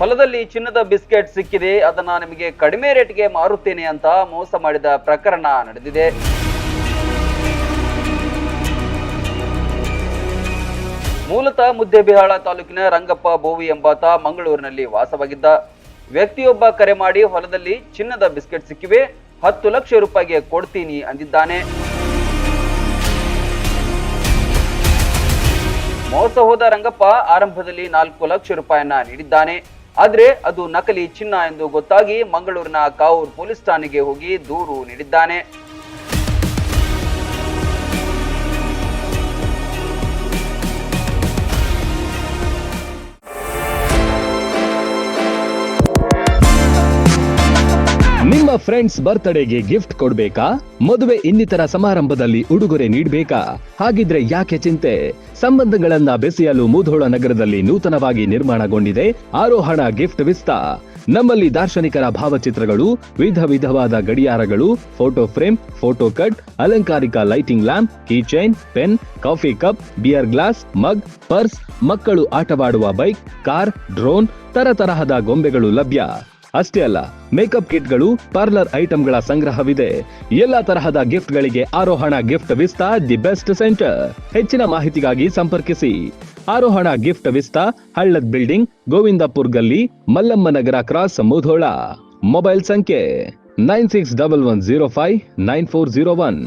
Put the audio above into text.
ಹೊಲದಲ್ಲಿ ಚಿನ್ನದ ಬಿಸ್ಕೆಟ್ ಸಿಕ್ಕಿದೆ, ಅದನ್ನ ನಿಮಗೆ ಕಡಿಮೆ ರೇಟ್ಗೆ ಮಾರುತ್ತೇನೆ ಅಂತ ಮೋಸ ಮಾಡಿದ ಪ್ರಕರಣ ನಡೆದಿದೆ. ಮೂಲತಃ ಮುದ್ದೇಬಿಹಾಳ ತಾಲೂಕಿನ ರಂಗಪ್ಪ ಬೋವಿ ಎಂಬಾತ ಮಂಗಳೂರಿನಲ್ಲಿ ವಾಸವಾಗಿದ್ದ. ವ್ಯಕ್ತಿಯೊಬ್ಬ ಕರೆ ಮಾಡಿ ಹೊಲದಲ್ಲಿ ಚಿನ್ನದ ಬಿಸ್ಕೆಟ್ ಸಿಕ್ಕಿವೆ, ಹತ್ತು ಲಕ್ಷ ರೂಪಾಯಿಗೆ ಕೊಡ್ತೀನಿ ಅಂದಿದ್ದಾನೆ. ಮೋಸ ಹೋದ ರಂಗಪ್ಪ ಆರಂಭದಲ್ಲಿ ನಾಲ್ಕು ಲಕ್ಷ ರೂಪಾಯಿಯನ್ನ ನೀಡಿದ್ದಾನೆ. ಆದ್ರೆ ಅದು ನಕಲಿ ಚಿನ್ನ ಎಂದು ಗೊತ್ತಾಗಿ ಮಂಗಳೂರಿನ ಕಾವೂರ್ ಪೊಲೀಸ್ ಠಾಣೆಗೆ ಹೋಗಿ ದೂರು ನೀಡಿದ್ದಾನೆ. ನಿಮ್ಮ ಫ್ರೆಂಡ್ಸ್ ಬರ್ತ್ಡೇಗೆ ಗಿಫ್ಟ್ ಕೊಡ್ಬೇಕಾ? ಮದುವೆ ಇನ್ನಿತರ ಸಮಾರಂಭದಲ್ಲಿ ಉಡುಗೊರೆ ನೀಡಬೇಕಾ? ಹಾಗಿದ್ರೆ ಯಾಕೆ ಚಿಂತೆ? ಸಂಬಂಧಗಳನ್ನ ಬೆಸೆಯಲು ಮೂಧೋಳ ನಗರದಲ್ಲಿ ನೂತನವಾಗಿ ನಿರ್ಮಾಣಗೊಂಡಿದೆ ಆರೋಹಣ ಗಿಫ್ಟ್ ವಿಸ್ತಾ ನಮ್ಮಲ್ಲಿ ದಾರ್ಶನಿಕರ ಭಾವಚಿತ್ರಗಳು, ವಿಧ ವಿಧವಾದ ಗಡಿಯಾರಗಳು ಫೋಟೋ ಫ್ರೇಮ್ ಫೋಟೋ ಕಟ್ ಅಲಂಕಾರಿಕ lighting lamp key chain pen coffee cup beer glass mug purse ಮಕ್ಕಳು ಆಟವಾಡುವ ಬೈಕ್ ಕಾರ್ ಡ್ರೋನ್ ತರತರಹದ ಗೊಂಬೆಗಳು ಲಭ್ಯ. ಅಷ್ಟೇ ಅಲ್ಲ ಮೇಕಪ್ ಕಿಟ್ಗಳು ಪಾರ್ಲರ್ ಐಟಂಗಳ ಸಂಗ್ರಹವಿದೆ. ಎಲ್ಲಾ ತರಹದ ಗಿಫ್ಟ್ಗಳಿಗೆ Arohana gift vista the best centre ಹೆಚ್ಚಿನ ಮಾಹಿತಿಗಾಗಿ ಸಂಪರ್ಕಿಸಿ. Arohana gift vista Hallad building Govindapur ಗಲ್ಲಿ ಮಲ್ಲಮ್ಮ ನಗರ ಕ್ರಾಸ್ ಮುಧೋಳ. ಮೊಬೈಲ್ ಸಂಖ್ಯೆ nine six double one zero five nine four zero one